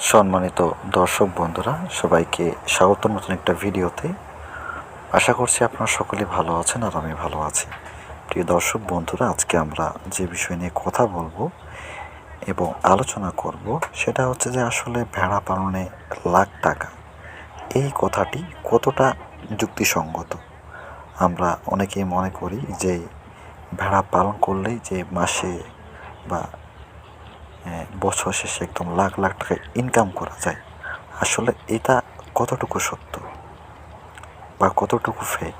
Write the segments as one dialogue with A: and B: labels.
A: সম্মানিত দর্শক বন্ধুরা, সবাইকে স্বাগত নতুন একটা ভিডিওতে। আশা করছি আপনারা সকলে ভালো আছেন আর আমি ভালো আছি। প্রিয় দর্শক বন্ধুরা, আজকে আমরা যে বিষয় নিয়ে কথা বলব এবং আলোচনা করব, সেটা হচ্ছে যে আসলে ভেড়া পালনে লাখ টাকা। এই কথাটি কতটা যুক্তিসঙ্গত? আমরা অনেকেই মনে করি যে ভেড়া পালন করলেই যে মাসে বা বছর শেষে একদম লাখ লাখ টাকা ইনকাম করা যায়। আসলে এটা কতটুকু সত্য বা কতটুকু ফেক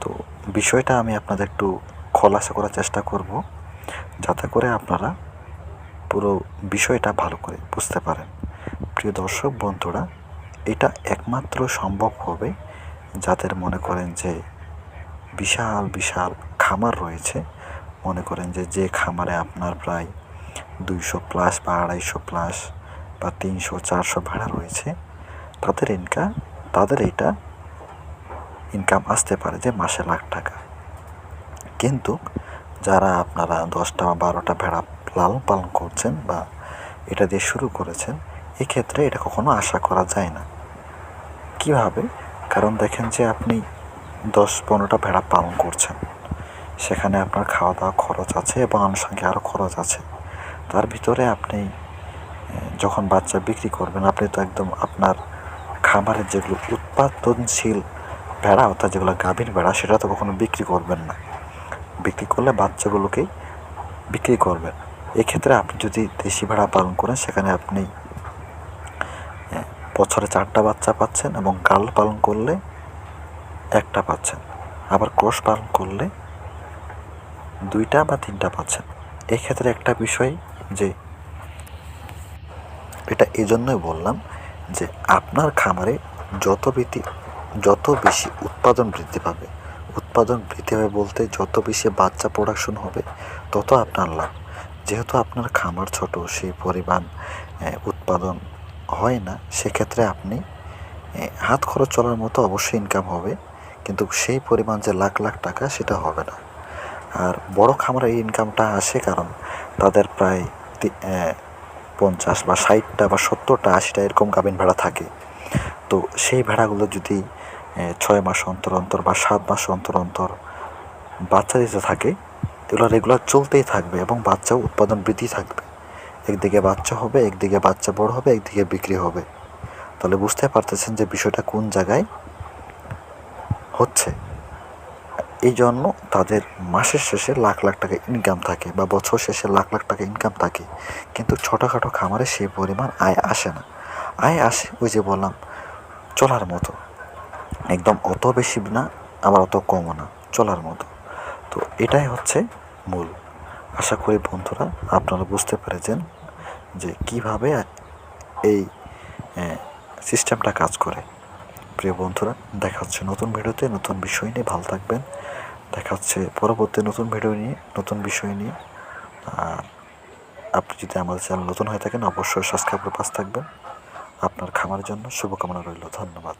A: তো বিষয়টা আমি আপনাদের একটু খোলাসা করার চেষ্টা করব, যাতে করে আপনারা পুরো বিষয়টা ভালো করে বুঝতে পারেন। প্রিয় দর্শক, বন্ধুরা, এটা একমাত্র সম্ভব হবে যাদের মনে করেন যে বিশাল বিশাল খামার রয়েছে। মনে করেন যে যে খামারে আপনার প্রায় দুইশো প্লাস বা আড়াইশো প্লাস বা তিনশো, চারশো ভাড়া রয়েছে। তাদের ইনকাম তাদের এটা ইনকাম আসতে পারে যে মাসে লাখ টাকা। কিন্তু যারা আপনারা দশটা বা বারোটা ভেড়া লালন পালন করছেন বা এটা দিয়ে শুরু করেছেন, এক্ষেত্রে এটা কখনো আশা করা যায় না। কীভাবে? কারণ দেখেন যে আপনি দশ, পনেরোটা ভেড়া পালন করছেন। সেখানে আপনার খাওয়া দাওয়া খরচ আছে এবং আনুষঙ্গিক আরও খরচ আছে। তার ভিতরে আপনি যখন বাচ্চা বিক্রি করবেন, আপনি তো একদম আপনার খামারের যেগুলো উৎপাদনশীল ভেড়া, অর্থাৎ যেগুলো গাভীর ভেড়া, সেটা তো কখনো বিক্রি করবেন না। বিক্রি করলে বাচ্চাগুলোকেই বিক্রি করবেন। এক্ষেত্রে আপনি যদি দেশি ভেড়া পালন করেন, সেখানে আপনি বছরে চারটা বাচ্চা পাচ্ছেন এবং গাল পালন করলে একটা পাচ্ছেন। আবার ক্রস পালন করলে দুইটা বা তিনটা পাচ্ছেন। এক্ষেত্রে একটা বিষয় যে এটা এই জন্যই বললাম যে আপনার খামারে যত বেশি যত বেশি উৎপাদন বৃদ্ধি পাবে, উৎপাদন বৃদ্ধি হবে বলতে যত বেশি বাচ্চা প্রোডাকশন হবে, তত আপনার লাভ। যেহেতু আপনার খামার ছোট, সেই পরিমাণ উৎপাদন হয় না, সেক্ষেত্রে আপনি হাত খরচ চলার মতো অবশ্যই ইনকাম হবে, কিন্তু সেই পরিমাণ যে লাখ লাখ টাকা সেটা হবে না। আর বড় খামারে এই ইনকামটা আসে কারণ তাদের প্রায় পঞ্চাশ বা ষাটটা বা সত্তরটা আশিটা এরকম গাভিন ভেড়া থাকে। তো সেই ভেড়াগুলো যদি ছয় মাস অন্তর অন্তর বা সাত মাস অন্তর অন্তর বাচ্চা দিতে থাকে এগুলো রেগুলার চলতেই থাকবে এবং বাচ্চাও উৎপাদন বৃদ্ধি থাকবে। একদিকে বাচ্চা হবে, একদিকে বাচ্চা বড় হবে, একদিকে বিক্রি হবে। তাহলে বুঝতে পারতেছেন যে বিষয়টা কোন জায়গায় হচ্ছে। এই জন্য তাদের মাসের শেষে লাখ লাখ টাকা ইনকাম থাকে বা বছর শেষে লাখ লাখ টাকা ইনকাম থাকে। কিন্তু ছোটোখাটো খামারে সেই পরিমাণ আয় আসে না। আয় আসে ওই যে বললাম, চলার মতো। একদম অত বেশি না, আবার অত কমও না, চলার মতো। তো এটাই হচ্ছে মূল। আশা করি বন্ধুরা আপনারা বুঝতে পেরেছেন যে কীভাবে এই সিস্টেমটা কাজ করে। প্রিয় বন্ধুরা, দেখা হচ্ছে নতুন ভিডিওতে, নতুন বিষয় নিয়ে। ভালো থাকবেন। দেখা হচ্ছে পরবর্তী নতুন ভিডিও নিয়ে, নতুন বিষয় নিয়ে। আর আপনি যদি আমাদের চ্যানেল নতুন হয়ে থাকেন, অবশ্যই সাবস্ক্রাইবের করে পাশ থাকবেন। আপনার খামার জন্য শুভকামনা রইল। ধন্যবাদ।